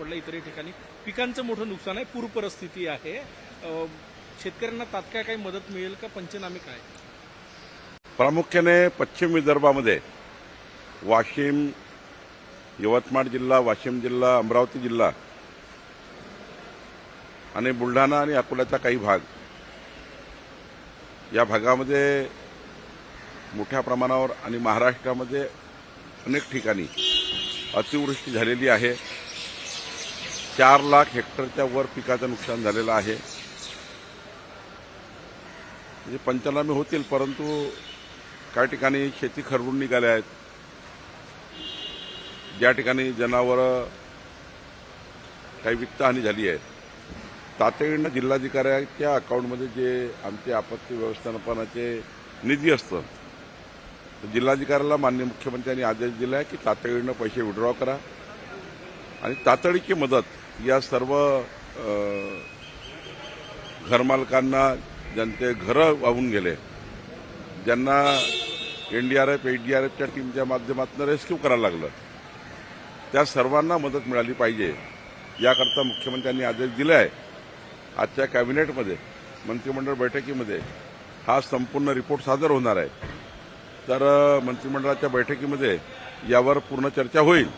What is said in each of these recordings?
पडला इतरही ठिकाणी. पिकांचं मोठं नुकसान आहे पूर परिस्थिती आहे. शेतकऱ्यांना तात्काळ काही मदत मिळेल का? पंचनामे काय? प्रामुख्याने पश्चिम विदर्भामध्ये वाशिम यवतमाळ जिल्हा वाशिम जिल्हा अमरावती जिल्हा आणि बुलढाणा आणि अकोल्याचा काही भाग. या भागामध्ये मोठ्या प्रमाणावर आणि महाराष्ट्रामध्ये अनेक ठिकाणी अतिवृष्टी झालेली आहे. चार लाख हेक्टरच्या वर पिकाचं नुकसान झालेलं आहे. म्हणजे पंचनामे होतील परंतु काही ठिकाणी शेती खरडून निघाल्या आहेत. ज्या ठिकाणी जनावरं काही वित्तहानी झाली आहे तातडीनं जिल्हाधिकाऱ्याच्या अकाउंटमध्ये जे आमचे आपत्ती व्यवस्थापनाचे निधी असतं जिल्हाधिकाऱ्याला माननीय मुख्यमंत्र्यांनी आदेश दिला आहे की तातडीनं पैसे विड्रॉ करा. आणि तातडीची मदत या सर्व घरमालकांना ज्यांचे घरं वाहून गेले ज्यांना एनडीआरएफ एफच्या टीमच्या माध्यमातून रेस्क्यू करायला लागलं त्या सर्वांना मदत मिळाली पाहिजे. याकरता मुख्यमंत्र्यांनी आदेश दिले आहे. आजच्या कॅबिनेटमध्ये मंत्रिमंडळ बैठकीमध्ये हा संपूर्ण रिपोर्ट सादर होणार आहे. तर मंत्रिमंडळाच्या बैठकीमध्ये यावर पूर्ण चर्चा होईल.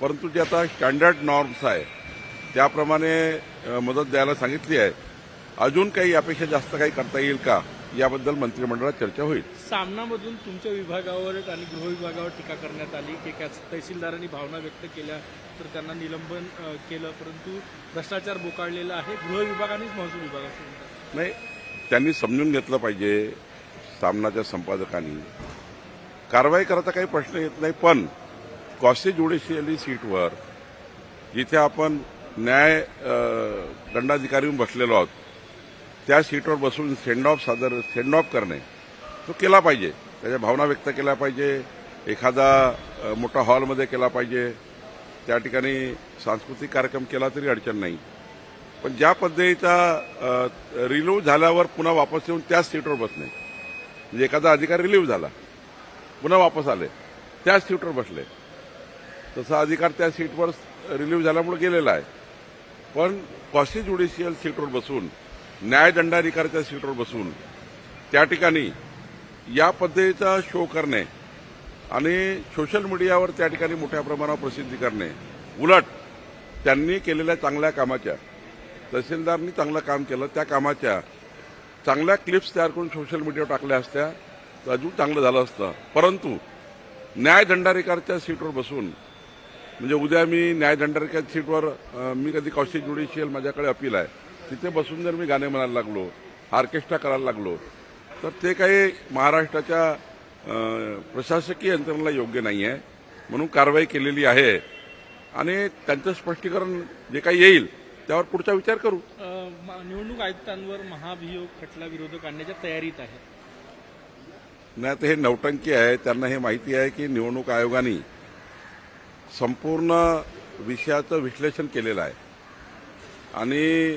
परंतु जे आता स्टँडर्ड नॉर्म्स आहे त्याप्रमाणे मदत द्यायला सांगितली आहे. अजून काही यापेक्षा जास्त काही करता येईल का? याबद्दल मंत्रिमंडळात चर्चा होईल. सामनामधून तुमच्या विभागावर आणि गृह विभागावर टीका करण्यात आली. की त्या तहसीलदारांनी भावना व्यक्त केल्या तर त्यांना निलंबन केलं परंतु भ्रष्टाचार बोकाळलेला आहे. गृह विभागानेच महसूल विभाग असं म्हणतात. नाही त्यांनी समजून घेतलं पाहिजे सामनाच्या संपादकांनी. कारवाई करायचा काही प्रश्न येत नाही पण कॉसी ज्युडिशियली सीटवर जिथे आपण न्याय दंडाधिकारी म्हणून बसलेलो आहोत. त्या सीटवर बसून सेंड ऑफ सादर सेंड ऑफ करणे तो केला पाहिजे. त्याच्या भावना व्यक्त केल्या पाहिजे. एखादा मोठा हॉलमध्ये केला पाहिजे. त्या ठिकाणी सांस्कृतिक कार्यक्रम केला तरी अडचण नाही. पण ज्या पद्धतीचा रिलीव्ह झाल्यावर पुन्हा वापस येऊन त्याच सीटवर बसणे. म्हणजे एखादा अधिकारी रिलीव्ह झाला पुन्हा वापस आले त्याच सीटवर बसले. तसा अधिकार त्या सीटवर रिलीव्ह झाल्यामुळे गेलेला आहे. पण कॉसी ज्युडिशियल सीटवर बसून न्यायदंडाधिकाऱ्याच्या सीटवर बसून त्या ठिकाणी या पद्धतीचा शो करणे आणि सोशल मीडियावर त्या ठिकाणी मोठ्या प्रमाणावर प्रसिद्धी करणे उलट त्यांनी केलेल्या चांगल्या कामाच्या तहसीलदारनी चांगलं काम केलं त्या कामाच्या चांगल्या क्लिप्स तयार करून सोशल मीडियावर टाकल्या असत्या तर अजून चांगलं झालं असतं. परंतु न्यायदंडाधिकाऱ्याच्या सीटवर बसून म्हणजे उद्या मी न्यायदंडाधिकाऱ्याच्या सीटवर मी कधी कौशिक ज्युडिशियल माझ्याकडे अपील आहे. तिथे बसून जर मी गाणे म्हणायला लागलो ऑर्केस्ट्रा करायला लागलो तर ते काही महाराष्ट्राच्या प्रशासकीय यंत्रणेला योग्य नाही आहे म्हणून कारवाई केलेली आहे. आणि त्यांचं स्पष्टीकरण जे काही येईल त्यावर पुढचा विचार करू. निवडणूक आयुक्तांवर महाभियोग खटला विरोधक आणण्याच्या तयारीत आहे. नाही तर हे नौटंकी आहे त्यांना हे माहिती आहे की निवडणूक आयोगाने संपूर्ण विषयाचं विश्लेषण केलेलं आहे. आणि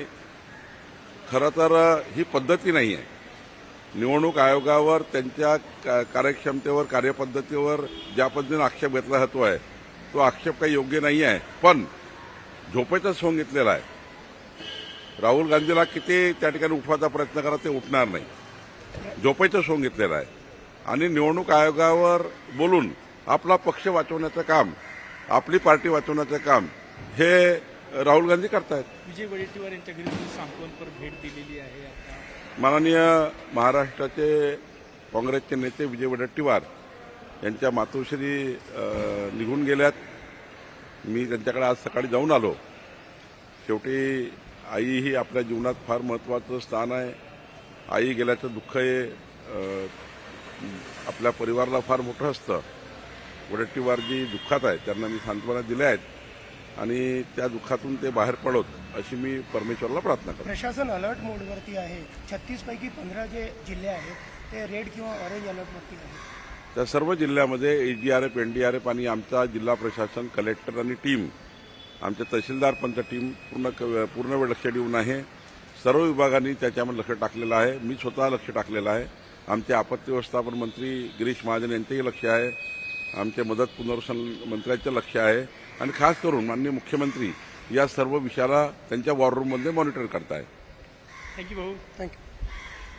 खरं तर ही पद्धती नाही आहे. निवडणूक आयोगावर त्यांच्या का- कार्यक्षमतेवर कार्यपद्धतीवर ज्या पद्धतीनं आक्षेप घेतला जातो आहे तो आक्षेप काही योग्य नाही आहे. पण झोपेचा सोंग घेतलेला आहे. राहुल गांधीला किती त्या ठिकाणी उठवायचा प्रयत्न करा ते उठणार नाही. झोपेचा सोंग घेतलेला आहे. आणि निवडणूक आयोगावर बोलून आपला पक्ष वाचवण्याचं काम आपली पार्टी वाचवण्याचं काम हे राहुल गांधी करतायत. विजय वडेट्टीवार यांच्या घरी सांत्वनपर भेट दिलेली आहे माननीय महाराष्ट्राचे काँग्रेसचे नेते विजय वडेट्टीवार यांच्या मातोश्री निघून गेल्यात. मी त्यांच्याकडे आज सकाळी जाऊन आलो. शेवटी आई ही आपल्या जीवनात फार महत्त्वाचं स्थान आहे. आई गेल्याचं दुःख हे आपल्या परिवाराला फार मोठं असतं. वडेट्टीवार जी दुःखात आहेत. त्यांना मी सांत्वना दिल्या आहेत. आणि त्या दुःखातून ते बाहेर पडोत अशी मी परमेश्वरला प्रार्थना करतो. प्रशासन अलर्ट मोडवरती आहे. छत्तीस पैकी पंधरा जे जिल्हे आहेत ते रेड किंवा ऑरेंज अलर्टवरती आहेत. त्या सर्व जिल्ह्यामध्ये एचडीआरएफ एनडीआरएफ आणि आमचा जिल्हा प्रशासन कलेक्टर आणि टीम आमच्या तहसीलदार पंच टीम पूर्ण पूर्ण वेळ लक्ष देऊन आहे. सर्व विभागांनी त्याच्यामध्ये लक्ष टाकलेलं आहे. मी स्वतः लक्ष टाकलेलं आहे. आमचे आपत्ती व्यवस्थापन मंत्री गिरीश महाजन यांचेही लक्ष आहे. आमचे मदत पुनर्वसन मंत्र्यांचं लक्ष आहे. आणि खास करून माननीय मुख्यमंत्री या सर्व विषयाला त्यांच्या वॉर रूममध्ये मॉनिटर करताय थँक्यू भाऊ. थँक्यू